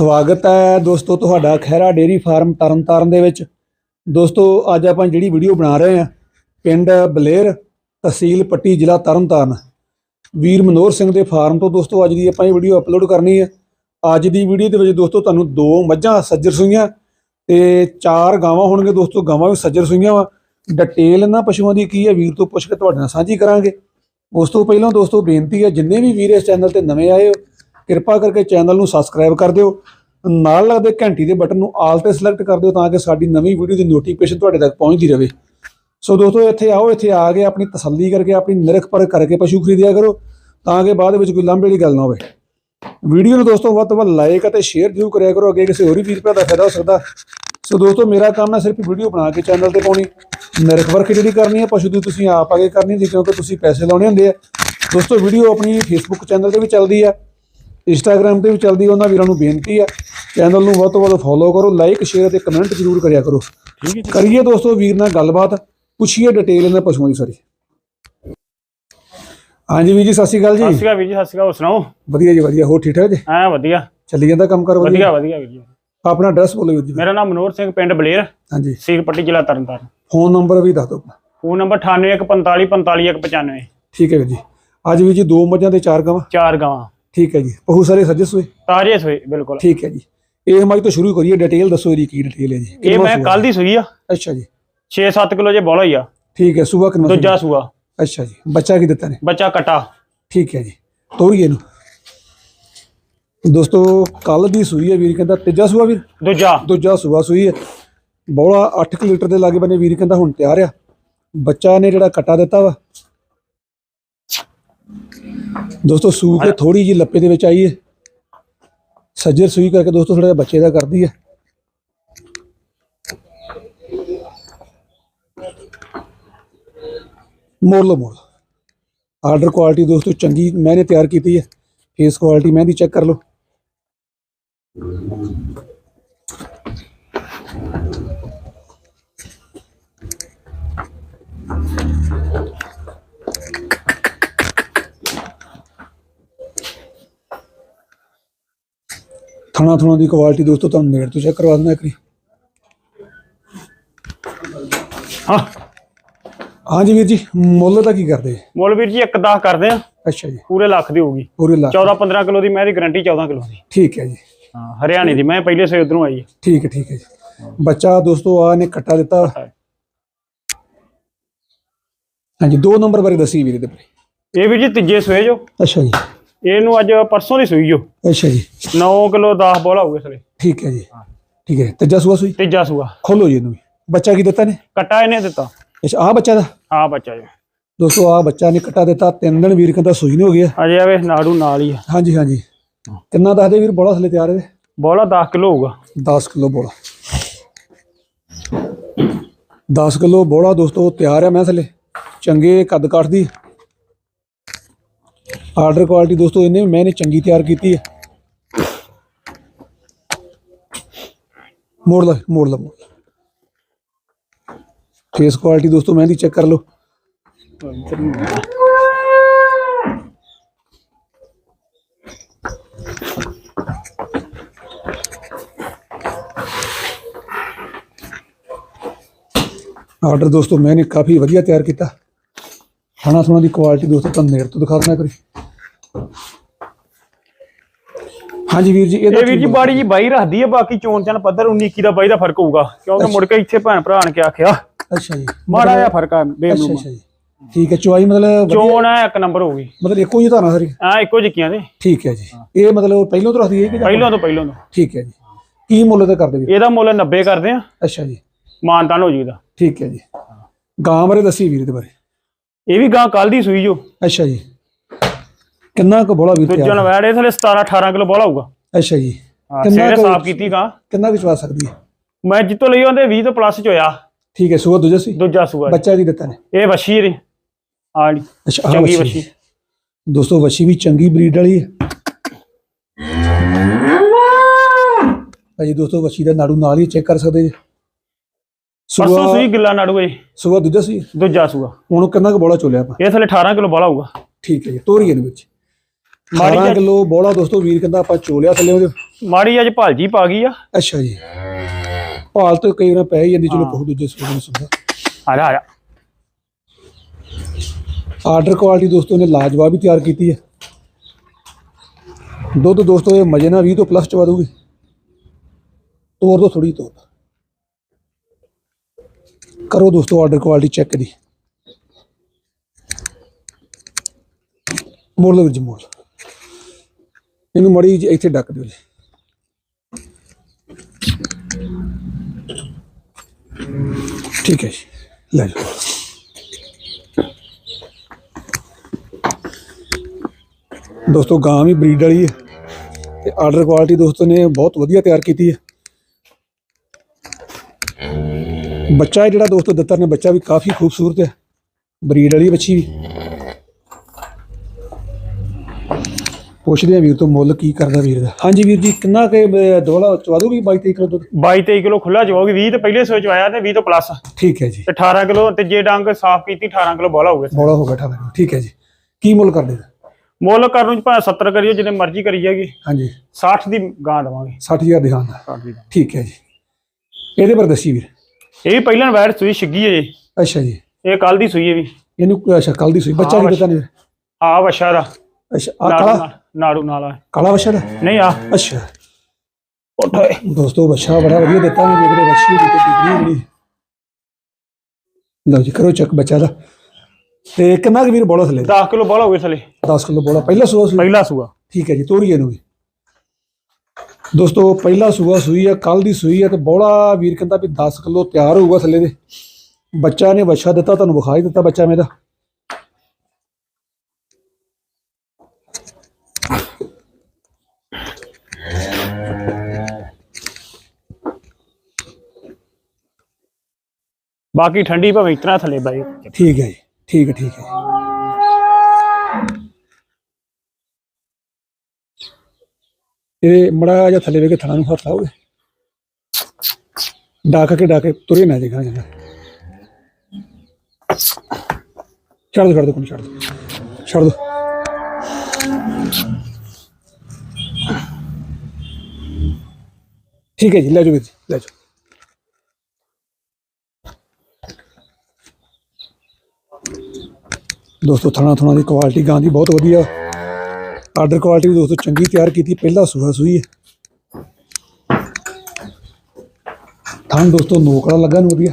ਸਵਾਗਤ ਹੈ ਦੋਸਤੋ ਤੁਹਾਡਾ ਖਹਿਰਾ ਡੇਰੀ ਫਾਰਮ ਤਰਨਤਾਰਨ ਦੇ ਵਿੱਚ। ਦੋਸਤੋ, ਅੱਜ ਆਪਾਂ ਜਿਹੜੀ ਵੀਡੀਓ ਬਣਾ ਰਹੇ ਹਾਂ, ਪਿੰਡ ਬਲੇਰ ਤਹਿਸੀਲ ਪੱਟੀ ਜ਼ਿਲ੍ਹਾ ਤਰਨਤਾਰਨ। ਵੀਰ ਮਨੋਹਰ ਸਿੰਘ ਦੇ ਫਾਰਮ ਤੋਂ ਦੋਸਤੋ, ਅੱਜ ਦੀ ਆਪਾਂ ਇਹ ਵੀਡੀਓ ਅਪਲੋਡ ਕਰਨੀ ਹੈ। ਅੱਜ ਦੀ ਵੀਡੀਓ ਦੇ ਵਿੱਚ ਦੋਸਤੋ, ਤੁਹਾਨੂੰ ਦੋ ਮੱਝਾਂ ਸੱਜਰ ਸੂਈਆਂ ਤੇ ਚਾਰ ਗਾਵਾਂ ਹੋਣਗੇ ਦੋਸਤੋ, ਗਾਵਾਂ ਵੀ ਸੱਜਰ ਸੂਈਆਂ ਵਾ। ਡਿਟੇਲ ਇਹਨਾਂ ਪਸ਼ੂਆਂ ਦੀ ਕੀ ਹੈ, ਵੀਰ ਤੋਂ ਪੁੱਛ ਕੇ ਤੁਹਾਡੇ ਨਾਲ ਸਾਂਝੀ ਕਰਾਂਗੇ। ਉਸ ਤੋਂ ਪਹਿਲਾਂ ਦੋਸਤੋ, ਬੇਨਤੀ ਹੈ, ਜਿੰਨੇ ਵੀ ਵੀਰ ਇਸ ਚੈਨਲ ਤੇ ਨਵੇਂ ਆਏ ਹੋ, ਕਿਰਪਾ ਕਰਕੇ ਚੈਨਲ ਨੂੰ ਸਬਸਕ੍ਰਾਈਬ ਕਰ ਦਿਓ। ਨਾਲ ਲੱਗਦੇ ਘੰਟੀ ਦੇ ਬਟਨ ਨੂੰ ਆਲ ਤੇ ਸਿਲੈਕਟ ਕਰ ਦਿਓ ਤਾਂ ਕਿ ਸਾਡੀ ਨਵੀਂ ਵੀਡੀਓ ਦੀ ਨੋਟੀਫਿਕੇਸ਼ਨ ਤੁਹਾਡੇ ਤੱਕ ਪਹੁੰਚਦੀ ਰਹੇ। ਸੋ ਦੋਸਤੋ, ਇੱਥੇ ਆਓ, ਇੱਥੇ ਆ ਕੇ ਆਪਣੀ ਤਸੱਲੀ ਕਰਕੇ, ਆਪਣੀ ਨਿਰਖ ਪਰਖ ਕਰਕੇ ਪਸ਼ੂ ਖਰੀਦਿਆ ਕਰੋ ਤਾਂ ਕਿ ਬਾਅਦ ਵਿੱਚ ਕੋਈ ਲਾਂਭੇ ਵਾਲੀ ਗੱਲ ਨਾ ਹੋਵੇ। ਵੀਡੀਓ ਨੂੰ ਦੋਸਤੋ, ਵੱਧ ਤੋਂ ਵੱਧ ਲਾਈਕ ਅਤੇ ਸ਼ੇਅਰ ਜ਼ਰੂਰ ਕਰਿਆ ਕਰੋ, ਅੱਗੇ ਕਿਸੇ ਹੋਰ ਵੀ ਵੀਰ ਭਰਾ ਦਾ ਫਾਇਦਾ ਹੋ ਸਕਦਾ। ਸੋ ਦੋਸਤੋ, ਮੇਰਾ ਕੰਮ ਨਾ ਸਿਰਫ ਵੀਡੀਓ ਬਣਾ ਕੇ ਚੈਨਲ ਤੇ ਪਾਉਣੀ। ਨਿਰਖ ਪਰਖ ਜਿਹੜੀ ਕਰਨੀ ਹੈ, ਪਸ਼ੂ ਦੀ ਤੁਸੀਂ ਆਪ ਆ ਕੇ ਕਰਨੀ ਜੀ ਕਿਉਂਕਿ ਤੁਸੀਂ ਪੈਸੇ ਲਾਉਣੇ ਹੁੰਦੇ ਆ। ਦੋਸਤੋ ਵੀਡੀਓ ਆਪਣੀ ਫੇਸਬੁੱਕ ਚੈਨਲ ਤੇ ਵੀ ਚੱਲਦੀ ਆ। ਇੰਸਟਾਗ੍ਰam ਤੇ ਵੀ ਚੱਲਦੀ ਉਹਨਾਂ ਵੀਰਾਂ ਨੂੰ ਬੇਨਤੀ ਆ ਚੈਨਲ ਨੂੰ ਵੱਧ ਤੋਂ ਵੱਧ ਫੋਲੋ ਕਰੋ ਲਾਈਕ ਸ਼ੇਅਰ ਅਤੇ ਕਮੈਂਟ ਜ਼ਰੂਰ ਕਰਿਆ ਕਰੋ। ਠੀਕ ਹੈ ਜੀ। ਕਰੀਏ ਦੋਸਤੋ ਵੀਰ ਨਾਲ ਗੱਲਬਾਤ ਪੁੱਛੀਏ ਡਿਟੇਲ ਇਹਨਾਂ ਪਸ਼ੂਆਂ ਦੀ ਸਾਰੀ। ਹਾਂਜੀ ਵੀਰ ਜੀ ਸਤਿ ਸ਼੍ਰੀ ਅਕਾਲ ਸਤਿ ਜੀ ਸ਼੍ਰੀ ਅਕਾਲ ਵੀਰ ਜੀ ਸਤਿ ਸ਼੍ਰੀ ਅਕਾਲ ਸੁਣਾਓ? ਵਧੀਆ ਜੀ ਵਧੀਆ। ਹੋਰ ਠੀਕ ਠਾਕ ਜੀ? ਐ ਵਧੀਆ। ਚੱਲੀ ਜਾਂਦਾ ਕੰਮ ਕਰ ਵਧੀਆ? ਵਧੀਆ ਵਧੀਆ ਵੀਰ ਜੀ। ਆਪਣਾ ਐਡਰੈਸ ਬੋਲੋ ਵੀਰ ਜੀ। ਮੇਰਾ ਨਾਮ ਮਨੋਹਰ ਸਿੰਘ ਪਿੰਡ ਬਲੇਰ ਹਾਂਜੀ। ਸੀਲ ਪੱਟੀ ਜ਼ਿਲ੍ਹਾ ਤਰਨਤਾਰਨ। ਫੋਨ ਨੰਬਰ ਵੀ ਦੱਸ ਦਿਓ ਆਪਣਾ। ਫੋਨ ਨੰਬਰ 9815455195 ਠੀਕ ਹੈ ਵੀਰ ਜੀ। ਅੱਜ ਵੀਰ ਜੀ ਦੋ ਮੱਝਾਂ ਤੇ ਚਾਰ ਗਾਵਾਂ? ਚਾਰ ਗਾਵਾਂ। ਠੀਕ ਹੈ ਜੀ। ਪਹੂ ਸਾਰੇ ਸੱਜੇ ਸੂਏ ਤਾਜ਼ੇ ਸੋਏ ਬਿਲਕੁਲ। ਠੀਕ ਹੈ ਜੀ। ਇਹ ਮੱਝ ਤੋਂ ਸ਼ੁਰੂ ਕਰੀਏ ਡਿਟੇਲ ਦੱਸੋ ਇਹਦੀ ਕੀ ਡਿਟੇਲ ਹੈ ਜੀ। ਇਹ ਮੈਂ? ਕੱਲ ਦੀ ਸੂਈ ਆ। ਅੱਛਾ ਜੀ। 6-7 ਕਿਲੋ ਜੇ ਬੋਲਾ ਹੀ ਆ। ਠੀਕ ਹੈ ਸੂਆ ਕਿੰਨਾ ਦੂਜਾ ਸੂਆ? ਅੱਛਾ ਜੀ। ਬੱਚਾ ਕੀ ਦਿੱਤਾ ਨੇ? ਬੱਚਾ ਕਟਾ। ਠੀਕ ਹੈ ਜੀ। ਤੋਰੀਏ ਨੂੰ ਦੋਸਤੋ ਕੱਲ ਦੀ ਸੂਈ ਹੈ ਵੀਰ ਕਹਿੰਦਾ ਤੀਜਾ ਸੂਆ ਵੀਰ? ਦੂਜਾ। ਦੂਜਾ ਸੂਆ ਸੂਈ ਹੈ। ਬੋਲਾ 8 ਲੀਟਰ ਦੇ ਲਾਗੇ ਬੰਨੇ ਵੀਰ ਕਹਿੰਦਾ ਹੁਣ ਤਿਆਰ ਆ। ਬੱਚਾ ਨੇ ਜਿਹੜਾ ਕਟਾ ਦਿੱਤਾ ਵਾ ਦੋਸਤੋ ਸੂ ਕੇ ਥੋੜੀ ਜੀ ਲੱਪੇ ਦੇ ਵਿੱਚ ਆਈ ਹੈ ਸੱਜਰ ਸੂਈ ਕਰਕੇ ਦੋਸਤੋ ਥੋੜਾ ਜਿਹਾ ਬੱਚੇ ਦਾ ਕਰਦੀ ਹੈ ਮੋੜ ਮੋੜ ਆਰਡਰ ਕੁਆਲਿਟੀ ਦੋਸਤੋ ਚੰਗੀ ਮੈਨੇ ਤਿਆਰ ਕੀਤੀ ਹੈ ਫੇਸ ਕੁਆਲਿਟੀ ਮਹਿੰਦੀ ਚੈੱਕ ਕਰ ਲਓ। ਥਣਾ ਥਣਾ ਦੀ ਕੁਆਲਿਟੀ ਦੋਸਤੋ ਤੁਹਾਨੂੰ ਨੇੜ ਤੋਂ ਚੈੱਕ ਕਰਵਾ ਦਿੰਦਾ ਇੱਕ ਵਾਰੀ। ਹਾਂ। ਹਾਂਜੀ ਵੀਰ ਜੀ ਮੁੱਲ ਦਾ ਕੀ ਕਰਦੇ? ਮੁੱਲ ਵੀਰ ਜੀ 1-10 ਕਰਦੇ ਆ ਅੱਛਾ ਜੀ। ਪੂਰੇ ਲੱਖ ਦੀ ਹੋਊਗੀ। ਪੂਰੇ ਲੱਖ 14-15 ਕਿਲੋ ਦੀ ਮੈਂ ਦੀ ਗਾਰੰਟੀ 14 ਕਿਲੋ ਦੀ। ਠੀਕ ਹੈ ਜੀ। ਹਾਂ ਹਰਿਆਣੇ ਦੀ। ਮੈਂ ਪਹਿਲੇ ਸੇ ਉਧਰੋਂ ਆਈ ਠੀਕ ਹੈ ਠੀਕ ਹੈ ਜੀ। ਬੱਚਾ ਦੋਸਤੋ ਆ ਨੇ ਕੱਟਾ ਦਿੱਤਾ। ਹੈ। ਹਾਂਜੀ ਦੋ ਨੰਬਰ ਬਾਰੇ ਦੱਸੀ ਵੀਰੇ ਦੇ ਬਾਰੇ। ਇਹ ਵੀਰ ਜੀ ਤੀਜੇ ਸੋਏ ਜੋ। ਅੱਛਾ ਜੀ। ਇਹਨੂੰ ਅੱਜ ਪਰਸੋਂ ਦੀ ਸੂਈ ਜੋ ਅੱਛਾ ਜੀ। 9 ਕਿਲੋ 10 ਬੋਲਾ ਹੋਊਗਾ ਸਲੇ ਠੀਕ ਹੈ ਜੀ। ਠੀਕ ਹੈ। ਤੀਜਾ ਸੂਆ ਸੂਈ? ਤੀਜਾ ਸੂਆ। ਖੋਲੋ ਜੀ ਇਹਨੂੰ ਵੀ। ਬੱਚਾ ਕੀ ਦਿੱਤਾ ਨੇ? ਕਟਾ ਇਹਨੇ ਦਿੱਤਾ। ਅੱਛਾ ਆ ਬੱਚਾ ਦਾ? ਹਾਂ ਬੱਚਾ ਜੀ। ਦੋਸਤੋ ਆ ਬੱਚਾ ਨੇ ਕੱਟਾ ਦਿੱਤਾ। ਤਿੰਨ ਦਿਨ ਵੀਰ ਕਹਿੰਦਾ ਸੂਈ ਨਹੀਂ ਹੋ ਗਿਆ ਅਜੇ ਆਵੇ ਨਾੜੂ ਨਾਲ ਹੀ ਆ। ਹਾਂਜੀ ਹਾਂਜੀ। ਕਿੰਨਾ ਦੱਸਦੇ ਵੀਰ? ਬੋਲਾ ਥਲੇ ਤਿਆਰ ਹੈ ਬੋਲਾ 10 ਕਿਲੋ ਹੋਊਗਾ। 10 ਕਿਲੋ ਬੋਲਾ। 10 ਕਿਲੋ ਬੋਲਾ ਦੋਸਤੋ ਤਿਆਰ ਹੈ ਮੈਂ ਥਲੇ ਚੰਗੇ ਕੱਦ ਕਾਠ ਦੀ ਆਰਡਰ ਕੁਆਲਿਟੀ ਦੋਸਤੋ ਇਹਨੇ ਵੀ ਮੈਨੇ ਚੰਗੀ ਤਿਆਰ ਕੀਤੀ ਹੈ। ਮੋੜ ਲਾ ਮੋੜ ਲਾ, ਮੋੜ ਫੇਸ ਕੁਆਲਿਟੀ ਦੋਸਤੋ ਮਹਿੰਦੀ ਚੈੱਕ ਕਰ ਲਓ। ਆਰਡਰ ਦੋਸਤੋ ਮੈਨੇ ਕਾਫੀ ਵਧੀਆ ਤਿਆਰ ਕੀਤਾ। ਖਾਣਾ ਸੁਣਾ ਦੀ ਕੁਆਲਿਟੀ ਦੋਸਤੋ ਤੁਹਾਨੂੰ ਨੇੜ ਤੋਂ ਦਿਖਾ ਦਿੰਦਾ ਕਰੀ ਹਾਂਜੀ ਵੀਰ ਜੀ ਇਹਦਾ ਇਹ ਵੀਰ ਜੀ ਬਾੜੀ ਜੀ ਬਾਈ ਰੱਖਦੀ ਹੈ ਬਾਕੀ ਚੋਣ ਚਨ ਪੱਧਰ 19 21 ਦਾ ਬਾਈ ਦਾ ਫ਼ਰਕ ਹੋਊਗਾ। ਕਿਉਂਕਿ ਮੁੜ ਕੇ ਇੱਥੇ ਭੈਣ ਭਰਾ ਆਣ ਕੇ ਆਖਿਆ। ਅੱਛਾ ਜੀ। ਮਾੜਾ ਜਿਹਾ ਫ਼ਰਕ ਆ ਅੱਛਾ ਬੇਮਲੂਮ ਅੱਛਾ ਜੀ। ਠੀਕ ਹੈ ਚੁਆਈ ਮਤਲਬ ਚੋਣ ਆ ਇੱਕ ਨੰਬਰ ਹੋਊਗੀ ਮਤਲਬ ਇੱਕੋ ਹੀ ਧਾਰਨਾ ਸਾਰੀ? ਆ ਇੱਕੋ ਜਿੱਕੀਆਂ ਦੇ ਠੀਕ ਹੈ ਜੀ। ਇਹ ਮਤਲਬ ਪਹਿਲਾਂ ਤੋਂ ਰੱਖਦੀ ਹੈ ਕਿ ਜਾਂ- ਪਹਿਲਾਂ ਤੋਂ ਪਹਿਲਾਂ ਤੋਂ। ਠੀਕ ਹੈ ਜੀ। ਕੀ ਮੁੱਲ ਤੇ ਕਰਦੇ ਵੀਰ? ਇਹਦਾ ਮੁੱਲ 90 ਕਰਦੇ ਆ। ਅੱਛਾ ਜੀ। ਮਾਨਤਾਨ ਹੋ ਜੂਗਾ ਠੀਕ ਹੈ ਜੀ। ਗਾਂ ਬਾਰੇ ਦੱਸੀ ਵੀਰ ਦੇ ਬਾਰੇ। ਇਹ ਵੀ ਗਾਂ ਕੱਲ ਦੀ ਸੂਈ ਜੋ। ਅੱਛਾ ਜੀ। ਕਿੰਨਾ ਕੁ ਬੋਲਾ ਵੀਰ ਦੂਜਾ ਤਿਆਰ ਨਵੈੜ ਇਹ ਥਲੇ 17 18 ਕਿਲੋ ਬੋਲਾ ਹੋਊਗਾ। ਅੱਛਾ ਜੀ। ਹਾਂ ਕੁ- ਸਾਫ਼ ਕੀਤੀ ਗਾਂ। ਕਿੰਨਾ ਕੁ ਚਵਾ ਸਕਦੀ ਹੈ? ਮੈਂ ਜਿੱਤੋਂ ਲਈ ਉਹਦੇ 20 ਤੋਂ ਪਲੱਸ ਚ ਹੋਇਆ। ਠੀਕ ਹੈ ਸੂਆ ਦੂਜਾ ਸੀ? ਦੂਜਾ ਸੂਆ ਬੱਚਾ ਕੀ ਦਿੱਤਾ ਨੇ? ਇਹ ਵਸ਼ੀ ਇਹਦੀ ਆੜੀ ਅੱਛਾ ਆਹ ਚੰਗੀ ਵੱਛੀ। ਵੱਛੀ। ਦੋਸਤੋ ਵੱਛੀ ਵੀ ਚੰਗੀ ਬਰੀਡ ਵਾਲੀ ਹੈ। ਭਾਜੀ ਦੋਸਤੋ ਵੱਛੀ ਦਾ ਨਾੜੂ ਨਾਲ ਹੀ ਚੈੱਕ ਕਰ ਸਕਦੇ ਜੀ। ਪਰਸੋਂ ਸੂਆ ਸੂਈ ਗਿੱਲਾ ਨਾੜੂ ਇਹ ਸੂਆ ਦੂਜਾ ਸੀ? ਦੂਜਾ ਸੂਆ। ਹੁਣ ਕਿੰਨਾ ਕੁ ਬੋਲਾ ਚੋਲਿਆ ਆਪਾਂ? ਇਹ ਥਲੇ 18 ਕਿਲੋ ਬੋਲਾ ਹੋਊਗਾ। ਠੀਕ ਹੈ ਜੀ ਤੋਰੀਏ ਦੇ ਵਿੱਚ। ਮਾੜੀ 12 ਜਿਹੀ- ਕਿਲੋ ਬੋਲਾ ਦੋਸਤੋ ਵੀਰ ਕਹਿੰਦਾ ਆਪਾਂ ਚੋਲਿਆ ਥੱਲੇ ਉਹਦੇ। ਮਾੜੀ ਅੱਜ ਭਾਲਜੀ ਪਾ ਗਈ ਆ। ਅੱਛਾ ਜੀ। ਭਾਲ ਤਾਂ ਕਈ ਵਾਰ ਪੈ ਹੀ ਜਾਂਦੀ ਚਲੋ ਬਹੁਤ ਦੂਜੇ ਸੂਟ ਨੂੰ ਸੁਣਦਾ। ਆ ਜਾ ਆ ਜਾ। ਆਰਡਰ ਕੁਆਲਿਟੀ ਦੋਸਤੋ ਨੇ ਲਾਜਵਾਬ ਹੀ ਤਿਆਰ ਕੀਤੀ ਹੈ। ਦੁੱਧ ਦੋਸਤੋ ਇਹ ਮਜੇ ਨਾਲ 20 ਤੋਂ ਪਲੱਸ ਚਵਾ ਦੂਗੀ ਤੋਰ ਦੋ ਥੋੜੀ ਤੋਰ ਕਰੋ ਦੋਸਤੋ ਆਰਡਰ ਕੁਆਲਿਟੀ ਚੈੱਕ ਦੀ। ਮੋੜ ਲਓ ਵੀਰ ਜੀ ਮੋੜ ਲਓ। ਇਹਨੂੰ ਮੜੀ ਜਿਹੀ ਇੱਥੇ ਡੱਕ ਦਿਓ ਜੀ। ਠੀਕ ਹੈ ਜੀ। ਲੈ ਜਾਓ। ਦੋਸਤੋ, ਗਾਂ ਵੀ ਬਰੀਡ ਵਾਲੀ ਹੈ। ਤੇ ਆਰਡਰ ਕੁਆਲਿਟੀ ਦੋਸਤੋ ਨੇ ਬਹੁਤ ਵਧੀਆ ਤਿਆਰ ਕੀਤੀ ਹੈ। ਬੱਚਾ ਜਿਹੜਾ ਦੋਸਤੋ ਦਿੱਤਰ ਨੇ, ਬੱਚਾ ਵੀ ਕਾਫੀ ਖੂਬਸੂਰਤ ਹੈ। ਬਰੀਡ ਵਾਲੀ ਬੱਚੀ ਵੀ। ਪੁੱਛਦੇ ਆ ਵੀਰ ਤੋਂ ਮੁੱਲ ਕੀ ਕਰਦਾ ਵੀਰ ਦਾ। ਹਾਂਜੀ ਵੀਰ ਜੀ ਕਿੰਨਾ ਕੇ ਦੋਲਾ ਚਵਾ ਦੋਗੇ 22 23 ਕਿਲੋ ਦੁੱਧ? 22 23 ਕਿਲੋ ਖੁੱਲਾ ਚਵਾਉਗੀ 20 ਤੇ ਪਹਿਲੇ ਸੋਚ ਆਇਆ ਤੇ 20 ਤੋਂ ਪਲੱਸ ਠੀਕ ਹੈ ਜੀ। ਤੇ 18 ਕਿਲੋ ਤੇ ਜੇ ਡੰਗ ਸਾਫ਼ ਕੀਤੀ 18 ਕਿਲੋ ਬੋਲਾ ਹੋਊਗਾ ਬੋਲਾ ਹੋ ਗਿਆ ਠਾਲਾ ਠੀਕ ਹੈ ਜੀ। ਕੀ ਮੁੱਲ ਕਰਦੇ ਮੁੱਲ ਕਰਨ ਨੂੰ ਭਾਵੇਂ 70 ਕਰੀਓ ਜਿੰਨੇ ਮਰਜ਼ੀ ਕਰੀ ਜਾਏਗੀ ਹਾਂਜੀ। 60 ਦੀ ਗਾਂ ਦਵਾਂਗੇ। 60000 ਦੀ ਹਾਂ ਦਾ। 60 ਦੀ ਠੀਕ ਹੈ ਜੀ। ਇਹਦੇ ਪਰ ਦੱਸੀ ਵੀਰ। ਇਹ ਵੀ ਪਹਿਲਾਂ ਵੈਟ ਸੂਈ ਛਿੱਗੀ ਹੈ ਜੀ। ਅੱਛਾ ਜੀ। ਇਹ ਕੱਲ ਦੀ ਸੂਈ ਹੈ ਵੀ। ਇਹਨੂੰ ਅੱਛਾ ਕੱਲ ਦੀ ਸੂਈ। ਬੱਚਾ ਕੀ ਦਿੱਤਾ ਨੇ ਆ ਦਾ। ਅੱਛਾ ਆ ਕਾਲਾ? ਨਾੜੂ ਨਾਲ ਆ। ਕਾਲਾ ਬੱਚਾ ਦਾ ਨਹੀਂ ਆ। ਅੱਛਾ। ਉੱਠ ਓਏ। ਦੋਸਤੋ ਬੱਚਾ ਬੜਾ ਵਧੀਆ ਦਿੱਤਾ ਮੈਂ ਵੇਖ ਰਿਹਾ ਬੱਚੀ ਦੀ ਤੇ ਬਿਗੜੀ ਬੜੀ ਲਓ ਜੀ ਕਰੋ ਚੱਕ ਬੱਚਾ ਦਾ। ਤੇ ਕਿੰਨਾ ਕੁ ਵੀਰ ਬੋਲਾ ਥਲੇ। 10 ਕਿਲੋ ਬੋਲਾ ਹੋਵੇ ਥਲੇ। 10 ਕਿਲੋ ਬੋਲਾ ਪਹਿਲਾ ਸੂਆ ਸੂਈ। ਪਹਿਲਾ ਸੂਆ। ਠੀਕ ਹੈ ਜੀ ਤੋਰੀਏ ਨੂੰ ਵੀ। ਦੋਸਤੋ ਪਹਿਲਾ ਸੂਆ ਸੂਈ ਆ ਕੱਲ ਦੀ ਸੂਈ ਆ ਤੇ ਬੋਲਾ ਵੀਰ ਕਹਿੰਦਾ ਵੀ 10 ਕਿਲੋ ਤਿਆਰ ਹੋਊਗਾ ਥੱਲੇ ਦੇ। ਬੱਚਾ ਨੇ ਬੱਚਾ ਦਿੱਤਾ ਤੁਹਾਨੂੰ ਵਿਖਾਈ ਦਿੱਤਾ ਬੱਚਾ ਮੇਰਾ ਬਾਕੀ ਠੰਡੀ ਭਾਵੇਂ ਇਤਨਾ ਥੱਲੇ ਬਾਈ ਠੀਕ ਹੈ ਜੀ, ਠੀਕ ਹੈ ਠੀਕ ਹੈ। ਇਹ ਮੜਾ ਜਿਹਾ ਥੱਲੇ ਵੇ ਕੇ ਥਣਾ ਨੂੰ ਹੱਥ ਲਾਓਗੇ। ਡਾਕ ਕੇ, ਡਾਕੇ ਤੁਰੇ ਨਾ ਜਗਾ ਜਗਾ ਛੱਡ ਦੋ ਛੱਡ ਦੋ ਕੋਈ ਛੱਡ ਦੋ ਛੱਡ ਦੋ। ਠੀਕ ਹੈ ਜੀ, ਲੈ ਜਾਓ ਵੀਰ ਜੀ, ਲੈ ਜਾਓ। ਦੋਸਤੋ ਥਣਾ ਥਣਾ ਦੀ ਕੁਆਲਿਟੀ ਗਾਂ ਦੀ ਬਹੁਤ ਵਧੀਆ। ਆਰਡਰ ਕੁਆਲਿਟੀ ਵੀ ਦੋਸਤੋ ਚੰਗੀ ਤਿਆਰ ਕੀਤੀ ਪਹਿਲਾ ਸੂਹਾ ਸੂਈ ਹੈ। ਥਾਂ ਦੋਸਤੋ ਨੋਕੜਾ ਲੱਗਾ ਨੂੰ ਵਧੀਆ।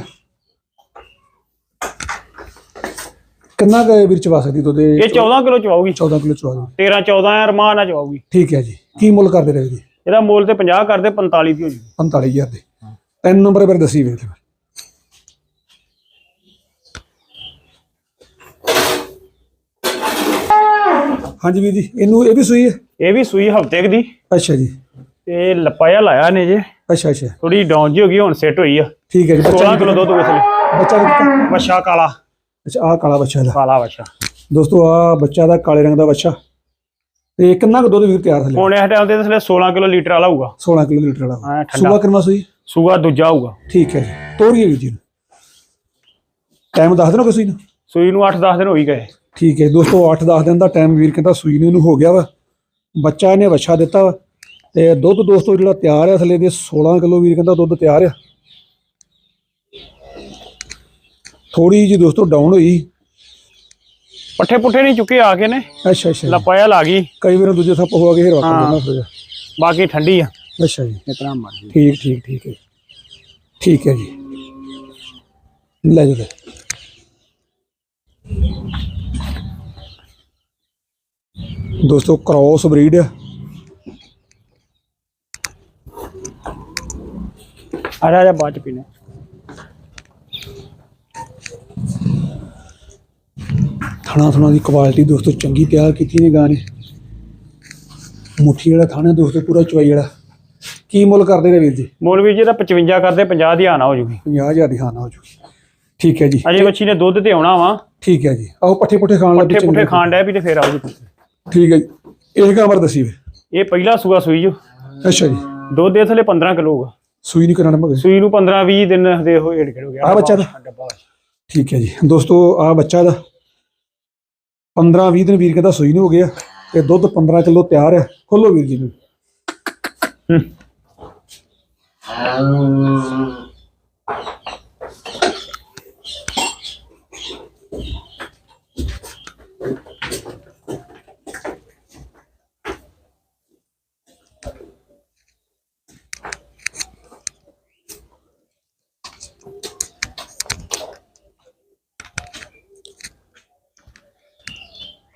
ਕਿੰਨਾ ਕੁ ਵੀਰ ਚਵਾ ਸਕਦੀ ਦੁੱਧ ਇਹ ਇਹ 14 ਕਿਲੋ ਚਵਾਉਗੀ 14 ਕਿਲੋ ਚਵਾ ਦੋ 13 14 ਆ ਰਮਾਨ ਨਾਲ ਚਵਾਉਗੀ ਠੀਕ ਹੈ ਜੀ। ਕੀ ਮੁੱਲ ਕਰਦੇ ਰਹੇ ਜੀ? ਇਹਦਾ ਮੁੱਲ ਤੇ 50 ਕਰਦੇ 45 ਦੀ ਹੋ ਜੂਗੀ। 45000 ਦੇ। ਤਿੰਨ ਨੰਬਰ ਪਰ ਦੱਸੀ ਵੇਖ ਹਾਂਜੀ ਵੀਰ ਜੀ ਇਹਨੂੰ ਇਹ ਵੀ ਸੂਈ ਹੈ? ਇਹ ਵੀ ਸੂਈ ਹਫ਼ਤੇ ਦੀ। ਅੱਛਾ ਜੀ। ਤੇ ਲੱਪਾਇਆ ਲਾਇਆ ਨੇ ਜੇ। ਅੱਛਾ ਅੱਛਾ। ਥੋੜੀ ਡਾਊਨ ਜੀ ਹੋ ਗਈ ਹੁਣ ਸੈੱਟ ਹੋਈ ਆ। ਠੀਕ ਹੈ ਜੀ 16 ਕਿਲੋ ਦੁੱਧ ਹੋਵੇ ਥਲੇ ਬੱਚਾ ਕਿੱਥੇ? ਵਛਾ ਕਾਲਾ। ਅੱਛਾ ਆਹ ਕਾਲਾ ਬੱਚਾ ਦਾ ਕਾਲਾ ਵਛਾ ਦੋਸਤੋ ਆ ਬੱਚਾ ਦਾ ਕਾਲੇ ਰੰਗ ਦਾ ਬੱਚਾ। ਤੇ ਕਿੰਨਾ ਕੁ ਦੁੱਧ ਵੀਰ ਤਿਆਰ ਥੱਲੇ? ਹੁਣ ਇਹ ਟਾਈਮ ਤੇ ਥਲੇ 16 ਕਿਲੋ ਲੀਟਰ ਵਾਲਾ ਹੋਊਗਾ। 16 ਕਿਲੋ ਲੀਟਰ ਵਾਲਾ। ਹਾਂ, ਠੰਡਾ। ਸੂਆ ਕਿੰਨਾ ਸੂਈ? ਸੂਆ ਦੂਜਾ ਹੋਊਗਾ। ਠੀਕ ਹੈ ਜੀ। ਤੋਰੀਏ ਵੀਰ ਜੀ ਟਾਈਮ ਦੱਸ ਦੇਣਾ ਕੋਈ ਨੂੰ? ਸੂਈ ਨੂੰ 8-10 ਦਿਨ ਹੋ ਹੀ ਗਏ। ਠੀਕ ਹੈ ਦੋਸਤੋ 8-10 ਦਿਨ ਦਾ ਟਾਈਮ ਵੀਰ ਕਹਿੰਦਾ ਸੂਈ ਨੂੰ ਹੋ ਗਿਆ ਵਾ। ਬੱਚਾ ਇਹਨੇ ਵੱਛਾ ਦਿੱਤਾ ਵਾ। ਤੇ ਦੁੱਧ ਦੋਸਤੋ ਜਿਹੜਾ ਤਿਆਰ ਆ ਥੱਲੇ ਦੇ 16 ਕਿਲੋ ਵੀਰ ਕਹਿੰਦਾ ਦੁੱਧ ਤਿਆਰ ਆ। ਥੋੜੀ ਜੀ ਦੋਸਤੋ ਡਾਊਨ ਹੋਈ। ਪੱਠੇ ਪੁੱਠੇ ਨਹੀਂ ਚੁੱਕੇ ਆ ਕੇ ਨੇ। ਅੱਛਾ ਅੱਛਾ। ਲੱਪਾਇਆ ਲਾ ਗਈ। ਕਈ ਵਾਰ ਦੂਜੇ ਥੱਪ ਹੋ ਗਏ ਹੇਰ ਹਾਂ। ਵਾਪਸ ਜਾਂਦਾ ਬਾਕੀ ਠੰਡੀ ਆ। ਅੱਛਾ ਜੀ। ਇਤਨਾ ਮਰਜ਼ੀ। ਠੀਕ ਠੀਕ ਠੀਕ ਹੈ। ਠੀਕ ਹੈ ਜੀ। ਲੈ ਜਾਓ ਫਿਰ। ਦੋਸਤੋ ਕ੍ਰੋਸ ਬਰੀਡ ਆ। ਆ ਜਾ ਜਾ ਬਾਅਦ ਚ ਪੀਨੇ। ਥਣਾ ਥਣਾ ਦੀ ਕੁਆਲਿਟੀ ਦੋਸਤੋ ਚੰਗੀ ਤਿਆਰ ਕੀਤੀ ਨੇ ਗਾਂ ਨੇ। ਮੁੱਠੀ ਵਾਲਾ ਥਾਣਾ ਦੋਸਤੋ ਪੂਰਾ ਚਵਾਈ ਵਾਲਾ। ਕੀ ਮੁੱਲ ਕਰਦੇ ਨੇ ਵੀਰ ਜੀ? ਮੁੱਲ ਵੀ ਜਿਹੜਾ 55 ਕਰਦੇ 50 ਦੀ ਆਣਾ ਹੋ ਜੂਗੀ। 50000 ਦੀ ਖਾਣਾ ਹੋ ਜੂ ਠੀਕ ਹੈ ਜੀ। ਅਜੇ ਬੱਚੀ ਨੇ ਦੁੱਧ ਤੇ ਆਉਣਾ ਵਾ। ਠੀਕ ਹੈ ਜੀ। ਆਓ ਪੱਠੇ ਪੁੱਠੇ ਖਾਣ ਲੱਗ ਪੱਠੇ ਪੁੱਠੇ ਖਾਣ ਡੈ ਵੀ ਤੇ ਫੇਰ ਆਉਗੀ ਠੀਕ ਹੈ ਜੀ। ਇਹ ਕਮਰ ਦੱਸੀ ਵੇ? ਇਹ ਪਹਿਲਾ ਸੂਆ ਸੂਈ ਜੋ। ਅੱਛਾ ਜੀ। ਦੁੱਧ ਦੇ ਥਲੇ 15 ਕਿਲੋ ਹੋਊਗਾ। ਸੂਈ ਨਹੀਂ ਕਰਾਣਾ ਮਗੇ ਸੂਈ ਨੂੰ 15 20 ਦਿਨ ਦੇ ਹੋ ਏੜ ਹੋ ਗਿਆ ਆਹ ਬੱਚਾ ਦਾ? ਠੀਕ ਹੈ ਜੀ। ਦੋਸਤੋ ਆ ਬੱਚਾ ਦਾ 15 20 ਦਿਨ ਵੀਰ ਕਹਿੰਦਾ ਸੂਈ ਨੂੰ ਹੋ ਗਿਆ ਤੇ ਦੁੱਧ 15 ਕਿਲੋ ਤਿਆਰ ਹੈ। ਖੋਲੋ ਵੀਰ ਜੀ ਨੂੰ।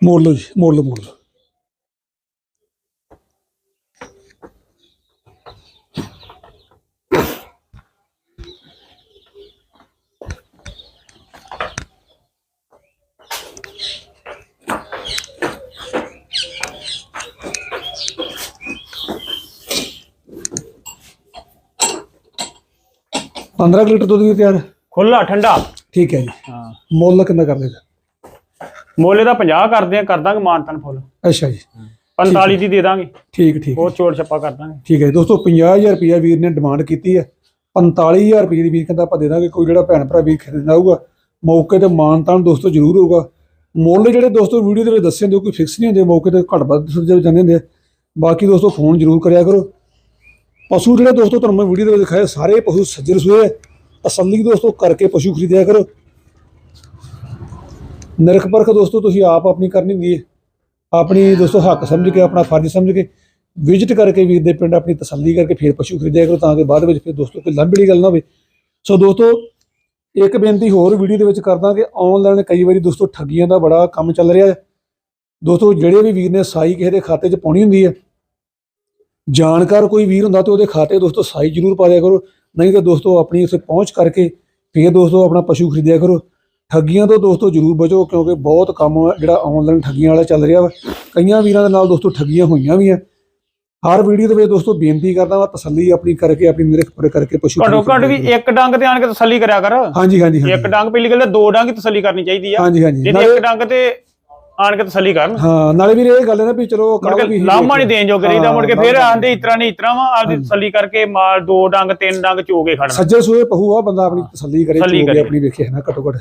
ਹੂੰ। ਮੋੜ ਲਓ ਜੀ ਮੋੜ ਲਓ ਮੋੜ ਲਓ ਪੰਦਰਾਂ ਕੁ ਲੀਟਰ ਦੁੱਧ ਵੀ ਤਿਆਰ ਹੈ? ਖੁੱਲਾ ਠੰਡਾ ਠੀਕ ਹੈ ਜੀ ਹਾਂ ਮੁੱਲ ਦਾ 50 ਕਰਦੇ ਆ ਕਰ ਦਾਂਗੇ ਮਾਨਤਨ ਫੁੱਲ। ਅੱਛਾ ਜੀ। 45 ਦੀ ਦੇ ਦਾਂਗੇ। ਠੀਕ ਠੀਕ। ਬਹੁਤ ਛੋੜ ਛੱਪਾ ਕਰ ਦਾਂਗੇ। ਠੀਕ ਹੈ ਜੀ। ਦੋਸਤੋ 50000 ਰੁਪਇਆ ਵੀਰ ਨੇ ਡਿਮਾਂਡ ਕੀਤੀ ਹੈ। 45000 ਰੁਪਏ ਦੀ ਵੀਰ ਕਹਿੰਦਾ ਆਪਾਂ ਦੇ ਦਾਂਗੇ ਕੋਈ ਜਿਹੜਾ ਭੈਣ ਭਰਾ ਵੀਰ ਖਰੀਦਣਾ ਹੋਊਗਾ ਮੌਕੇ ਤੇ ਮਾਨਤਾਨ ਦੋਸਤੋ ਜ਼ਰੂਰ ਹੋਊਗਾ ਮੁੱਲ ਜਿਹੜੇ ਦੋਸਤੋ ਵੀਡੀਓ ਦੇ ਵਿੱਚ ਦੱਸੇ ਹੁੰਦੇ ਉਹ ਕੋਈ ਫਿਕਸ ਨਹੀਂ ਹੁੰਦੇ ਮੌਕੇ ਤੇ ਘੱਟ ਵੱਧ ਜਾਂਦੇ ਹੁੰਦੇ ਆ। ਬਾਕੀ ਦੋਸਤੋ ਫੋਨ ਜ਼ਰੂਰ ਕਰਿਆ ਕਰੋ। ਪਸ਼ੂ ਜਿਹੜੇ ਦੋਸਤੋ ਤੁਹਾਨੂੰ ਮੈਂ ਵੀਡੀਓ ਦੇ ਵਿੱਚ ਦਿਖਾਏ ਸਾਰੇ ਪਸ਼ੂ ਸੱਜਰ ਸੂਏ। ਤਸੱਲੀ ਦੋਸਤੋ ਕਰਕੇ ਪਸ਼ੂ ਖਰੀਦਿਆ ਕਰੋ। ਨਿਰਖ ਪਰਖ ਦੋਸਤੋ, ਤੁਸੀਂ ਆਪ ਆਪਣੀ ਕਰਨੀ ਹੁੰਦੀ ਹੈ। ਆਪਣੀ ਦੋਸਤੋ, ਹੱਕ ਸਮਝ ਕੇ, ਆਪਣਾ ਫਰਜ਼ ਸਮਝ ਕੇ ਵਿਜ਼ਿਟ ਕਰਕੇ ਵੀਰ ਦੇ ਪਿੰਡ ਆਪਣੀ ਤਸੱਲੀ ਕਰਕੇ ਫਿਰ ਪਸ਼ੂ ਖਰੀਦਿਆ ਕਰੋ, ਤਾਂ ਕਿ ਬਾਅਦ ਵਿੱਚ ਫਿਰ ਦੋਸਤੋ ਕੋਈ ਲੰਬੜੀ ਗੱਲ ਨਾ ਹੋਵੇ। ਸੋ ਦੋਸਤੋ, ਇੱਕ ਬੇਨਤੀ ਹੋਰ ਵੀਡੀਓ ਦੇ ਵਿੱਚ ਕਰਦਾ ਕਿ ਆਨਲਾਈਨ ਕਈ ਵਾਰੀ ਦੋਸਤੋ ਠੱਗੀਆਂ ਦਾ ਬੜਾ ਕੰਮ ਚੱਲ ਰਿਹਾ ਹੈ। ਦੋਸਤੋ, ਜਿਹੜੇ ਵੀ ਵੀਰ ਨੇ ਸਾਈ ਕਿਸੇ ਦੇ ਖਾਤੇ 'ਚ ਪਾਉਣੀ ਹੁੰਦੀ ਹੈ, ਜਾਣਕਾਰ ਕੋਈ ਵੀਰ ਹੁੰਦਾ ਤੇ ਉਹਦੇ ਖਾਤੇ ਦੋਸਤੋ ਸਾਈ ਜ਼ਰੂਰ ਪਾ ਦਿਆ ਕਰੋ। ਨਹੀਂ ਤਾਂ ਦੋਸਤੋ, ਆਪਣੀ ਉਸੇ ਪਹੁੰਚ ਕਰਕੇ ਫਿਰ ਦੋਸਤੋ ਆਪਣਾ ਪਸ਼ੂ ਖਰੀਦਿਆ ਕਰੋ। ਠੱਗੀਆਂ ਤੋਂ ਦੋਸਤੋ ਜ਼ਰੂਰ ਬਚੋ ਕਿਉਂਕਿ ਬਹੁਤ ਕੰਮ ਜਿਹੜਾ ਆਨਲਾਈਨ ਠੱਗੀਆਂ ਵਾਲਾ ਚੱਲ ਰਿਹਾ ਵਾ। ਕਈਆਂ ਵੀਰਾਂ ਦੇ ਨਾਲ ਦੋਸਤੋ ਠੱਗੀਆਂ ਹੋਈਆਂ ਵੀ ਆ। ਹਰ ਵੀਡੀਓ ਦੇ ਵਿੱਚ ਦੋਸਤੋ ਬੇਨਤੀ ਕਰਦਾ ਵਾ ਤਸੱਲੀ ਆਪਣੀ ਕਰਕੇ ਆਪਣੀ ਨਿਰਖ ਪਰ ਕਰਕੇ ਪਸ਼ੂ ਘੱਟੋ ਘੱਟ ਵੀ ਇੱਕ ਡੰਗ ਤੇ ਆਣ ਕੇ ਤਸੱਲੀ ਕਰਿਆ ਕਰ। ਹਾਂਜੀ ਹਾਂਜੀ ਇੱਕ ਡੰਗ ਪਹਿਲੀ ਗੱਲ ਤਾਂ ਦੋ ਡੰਗ ਤਸੱਲੀ ਕਰਨੀ ਚਾਹੀਦੀ ਆ। ਹਾਂਜੀ ਹਾਂਜੀ। ਨਾਲੇ- ਇੱਕ ਡੰਗ ਤੇ ਆਣ ਕੇ ਤਸੱਲੀ ਕਰਨ। ਹਾਂ ਨਾਲੇ ਵੀਰ ਇਹ ਗੱਲ ਹੈ ਨਾ ਵੀ ਚਲੋ ਕੱਲ ਕੇ ਵੀ ਲਾਮਾ ਨਹੀਂ ਦੇਣ ਜੋਗੇ ਰਹੀਦਾ ਮੁੜ ਕੇ ਫੇਰ ਆਂਦੇ ਇਤਰਾ ਨਹੀਂ ਇਤਰਾ ਵਾ ਆਪਦੀ ਤਸੱਲੀ ਕਰਕੇ ਮਾਲ ਦੋ ਡੰਗ ਤਿੰਨ ਡੰਗ ਚੋਗੇ ਖੜਨਾ। ਸੱਜੇ ਸੂਏ ਪਹੂ ਆ ਬੰਦਾ ਆਪਣੀ ਤਸੱਲੀ ਕਰੇ ਕਰੇ। ਆਪਣੀ ਵੇਖੇ ਹੈ ਨਾ ਘੱਟੋ ਘੱਟ।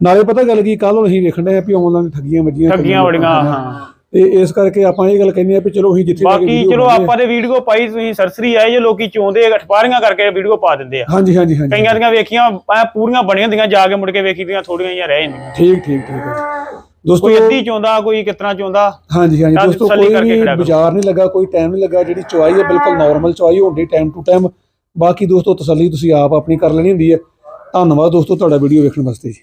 ਨਾਲੇ ਪਤਾ ਗੱਲ ਕੀ ਕੱਲ ਅਸੀਂ ਵੇਖਣ ਆ ਵੀ ਆਨਲਾਈਨ ਠੱਗੀਆਂ ਵੱਜੀਆਂ ਠੱਗੀਆਂ ਬੜੀਆਂ ਹਾਂ। ਤੇ ਇਸ ਕਰਕੇ ਆਪਾਂ ਇਹ ਗੱਲ ਕਹਿੰਦੇ ਆ ਵੀ ਚਲੋ ਅਸੀਂ ਜਿੱਥੇ ਬਾਕੀ ਚਲੋ ਆਪਾਂ ਦੇ ਵੀਡੀਓ ਪਾਈ ਤੁਸੀਂ ਸਰਸਰੀ ਆਏ ਜੇ ਲੋਕੀ ਚੋਂਦੇ ਅਠਪਾਰੀਆਂ ਕਰਕੇ ਵੀਡੀਓ ਪਾ ਦਿੰਦੇ ਆ। ਹਾਂਜੀ ਹਾਂਜੀ ਹਾਂਜੀ। ਕਈਆਂ ਦੀਆਂ ਵੇਖੀਆਂ ਪੂਰੀਆਂ ਬਣੀਆਂ ਹੁੰਦੀਆਂ ਜਾ ਕੇ ਮੁੜ ਕੇ ਵੇਖੀ ਦੀਆਂ ਥੋੜੀਆਂ ਜਿਹੀਆਂ ਰਹਿ ਜਾਂਦੀਆਂ। ਠੀਕ ਠੀਕ ਠੀਕ। ਹੈ ਦੋਸਤੋ ਕੋਈ ਅੱਧੀ ਚੋਂਦਾ ਕੋਈ ਕਿਤਨਾ ਚੋਂਦਾ ਹਾਂਜੀ ਹਾਂਜੀ। ਦੋਸਤੋ ਕੋਈ। ਬਾਜ਼ਾਰ ਨਹੀਂ ਲੱਗਾ ਕੋਈ ਟਾਈਮ ਨਹੀਂ ਲੱਗਾ ਜਿਹੜੀ ਚੁਆਈ ਹੈ ਬਿਲਕੁਲ ਨਾਰਮਲ ਚੁਆਈ ਹੁੰਦੀ ਟਾਈਮ ਟੂ ਟਾਈਮ ਬਾਕੀ ਦੋਸਤੋ ਤਸੱਲੀ ਤੁਸੀਂ ਆਪ ਆਪਣੀ ਕਰ ਲੈਣੀ ਹੁੰਦੀ ਹੈ। ਧੰਨਵਾਦ ਦੋਸਤੋ ਤੁਹਾਡਾ ਵੀਡੀਓ ਵੇਖਣ ਵਾਸਤੇ ਜੀ।